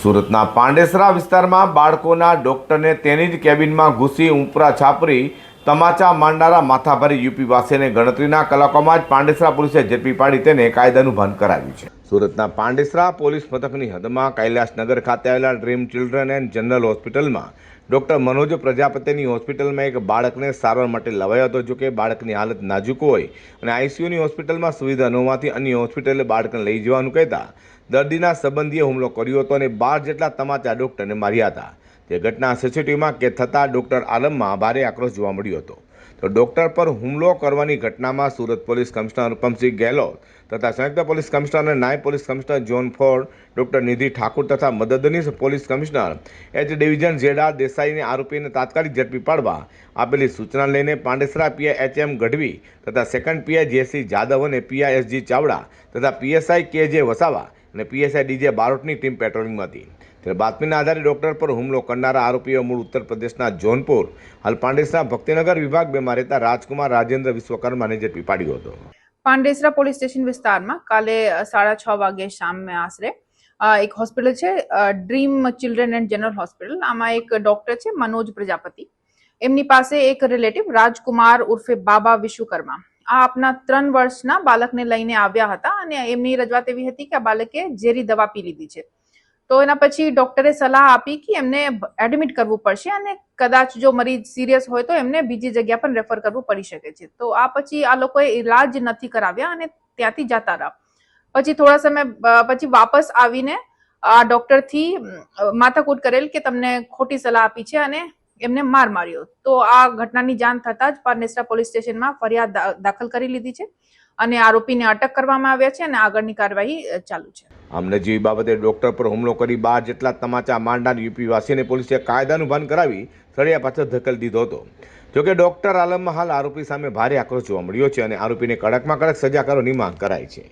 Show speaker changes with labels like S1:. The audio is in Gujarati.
S1: સુરતના પાંડેસરા વિસ્તારમાં બાળકોના ડોક્ટરને તેની જ કેબિનમાં ઘૂસી ઉપરા છાપરી તમાચા માંડનારા માથાભારી યુપી વાસીને ગણતરીના કલાકોમાં જ પાંડેસરા પોલીસે ઝડપી પાડી તેને કાયદાનું ભાન કરાવ્યું છે. સુરતના પાંડેસરા પોલીસ મથકની હદમાં કૈલાસનગર ખાતે આવેલા ડ્રીમ ચિલ્ડ્રન એન્ડ જનરલ હોસ્પિટલમાં ડૉક્ટર મનોજ પ્રજાપતિની હોસ્પિટલમાં એક બાળકને સારવાર માટે લવાયો હતો, જોકે બાળકની હાલત નાજુક હોય અને આઈસીયુની હોસ્પિટલમાં સુવિધા ન હોવાથી અન્ય હોસ્પિટલે બાળકને લઈ જવાનું કહેતા દર્દીના સંબંધીએ હુમલો કર્યો હતો અને બાર જેટલા તમાચા ડૉક્ટરને માર્યા હતા. તે ઘટના સીસીટીવીમાં કેદ થતાં ડૉક્ટર આલમમાં ભારે આક્રોશ જોવા મળ્યો હતો. તો ડોક્ટર પર હુમલો કરવાની ઘટનામાં સુરત પોલીસ કમિશનર અનુપમસિંહ ગેહલોત તથા સંયુક્ત પોલીસ કમિશનર અને નાયબ police commissioner zone four, doctor Nidhi Thakur તથા મદદનીશ પોલીસ કમિશનર એચ ડિવિઝન જેડા દેસાઈને આરોપીને તાત્કાલિક ઝડપી પાડવા આપેલી સૂચના લઈને Pandesara PI H M Gadhvi તથા સેકન્ડ પીઆઈ જેસી જાદવ અને પીઆઈ એસજી ચાવડા તથા પીએસઆઈ કે જે વસાવા અને પીએસઆઈ ડીજે બારોટની ટીમ પેટ્રોલિંગમાં હતી. ત્યારે બાતમીના આધારે ડોક્ટર પર હુમલો કરનારા આરોપીઓ મૂળ ઉત્તર પ્રદેશના જોનપુર હાલ પાંડેસરા ભક્તિનગર વિભાગ બેમાં રહેતા રાજકુમાર રાજેન્દ્ર વિશ્વકર્માને ઝડપી પાડ્યો હતો.
S2: પાંડેસરા પોલીસ સ્ટેશન વિસ્તારમાં કાલે સાડા છ વાગે શામે આશરે એક હોસ્પિટલ છે dream children and general hospital. આમાં એક ડોક્ટર છે, મનોજ પ્રજાપતિ. એમની પાસે એક રિલેટિવ રાજકુમાર ઉર્ફે બાબા વિશ્વકર્મા. આ આપના ત્રણ વર્ષના બાળકને લઈને આવ્યા હતા અને એમની રજૂઆત એવી હતી કે આ બાળકે ઝેરી દવા પી લીધી છે. તો એના પછી ડોક્ટરે સલાહ આપી કે એમને એડમિટ કરવું પડશે અને કદાચ જો મરીજ સિરિયસ હોય તો એમને બીજી જગ્યા પણ રેફર કરવું પડી શકે છે. તો આ પછી આ લોકોએ ઇલાજ નથી કરાવ્યા અને ત્યાંથી જતા રહ્યા. પછી થોડા સમય પછી વાપસ આવીને આ ડોક્ટરથી માથાકૂટ કરેલ કે તમને ખોટી સલાહ આપી છે અને એમને માર માર્યો. તો આ ઘટનાની જાણ થતાં જ પારનેસરા પોલીસ સ્ટેશનમાં ફરિયાદ દાખલ કરી લીધી છે અને આરોપીને અટક કરવામાં આવ્યા છે અને આગળની કાર્યવાહી ચાલુ છે.
S1: આમ નજીવી બાબતે ડોક્ટર પર હુમલો કરી બાર જેટલા તમાચા માંડનાર યુપીવાસીને પોલીસે કાયદાનું ભાન કરાવી સળિયા પાછળ ધકેલ દીધો હતો. જોકે ડોક્ટર આલમમાં હાલ આરોપી સામે ભારે આક્રોશ જોવા મળ્યો છે અને આરોપીને કડકમાં કડક સજા કરવાની માંગ કરાઈ છે.